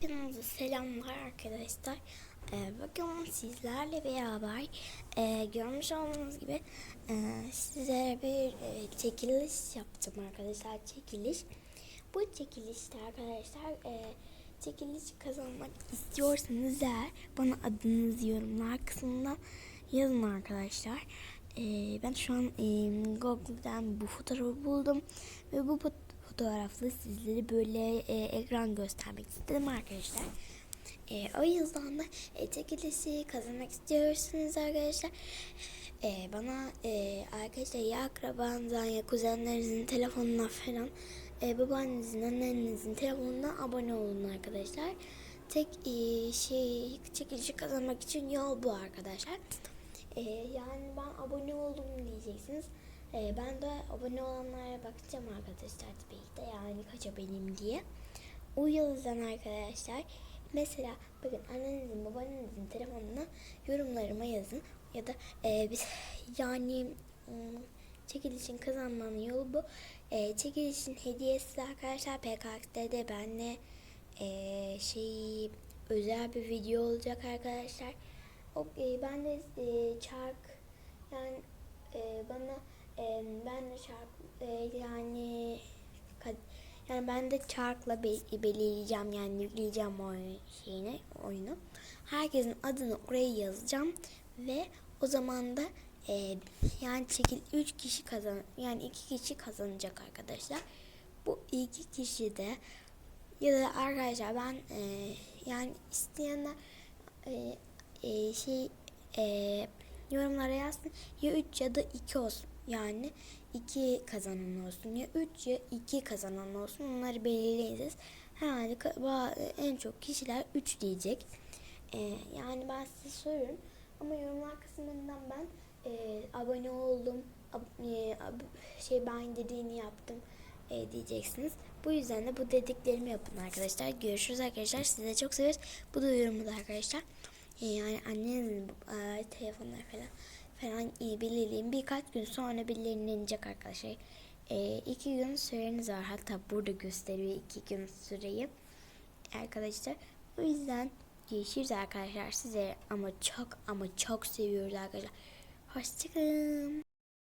Hepinize selamlar arkadaşlar. Ee, bugün sizlerle beraber e, görmüş olduğunuz gibi e, sizlere bir e, çekiliş yaptım arkadaşlar. Çekiliş. Bu çekilişte arkadaşlar e, çekiliş kazanmak istiyorsanız eğer bana adınızı yorumlar kısmına yazın arkadaşlar. E, ben şu an e, Google'dan bu fotoğrafı buldum ve bu fot- fotoğrafla sizlere böyle e, ekran göstermek istedim arkadaşlar. E, o yüzden de e, çekilişi kazanmak istiyorsunuz arkadaşlar. E, bana e, arkadaşlar ya akrabanızdan ya kuzenlerinizin telefonuna falan e, babaannenizin annenizin telefonuna abone olun arkadaşlar. Tek e, şey çekilişi kazanmak için yol bu arkadaşlar. E, yani ben abone oldum diyeceksiniz. E, ben de abone olanlara bakacağım arkadaşlar tabii ki de yani kaç aboneyim diye. O yüzden arkadaşlar mesela bakın annenizin babanızın telefonuna yorumlarıma yazın ya da e, biz yani çekilişin kazanmanın yolu bu. E, çekilişin hediyesi arkadaşlar PKX'de benle e, şey özel bir video olacak arkadaşlar. O, e, ben de e, çark yani e, bana e, ben de çark e, yani kad- yani ben de çarkla be- belirleyeceğim yani yükleyeceğim o şeyini oyunu. Herkesin adını oraya yazacağım ve o zaman da e, yani çekil 3 kişi kazan yani 2 kişi kazanacak arkadaşlar. Bu iki kişi de ya da arkadaşlar ben e, yani isteyenler e, e, şey e, yorumlara yazsın ya 3 ya da 2 olsun yani 2 kazanan olsun ya 3 ya 2 kazanan olsun onları belirleyeceğiz. Herhalde en çok kişiler 3 diyecek. E, yani ben size soruyorum ama yorumlar kısmından ben e, abone oldum ab- e, ab- şey ben dediğini yaptım e, diyeceksiniz. Bu yüzden de bu dediklerimi yapın arkadaşlar. Görüşürüz arkadaşlar. Sizi de çok seviyoruz. Bu da yorumu da arkadaşlar. E, yani annenizin e, telefonları falan falan e, belirleyin. Birkaç gün sonra belirlenecek arkadaşlar. E, iki gün süreniz var. Hatta burada gösteriyor iki gün süreyi. Arkadaşlar o yüzden görüşürüz arkadaşlar. Size ama çok ama çok seviyoruz arkadaşlar. Hoşçakalın.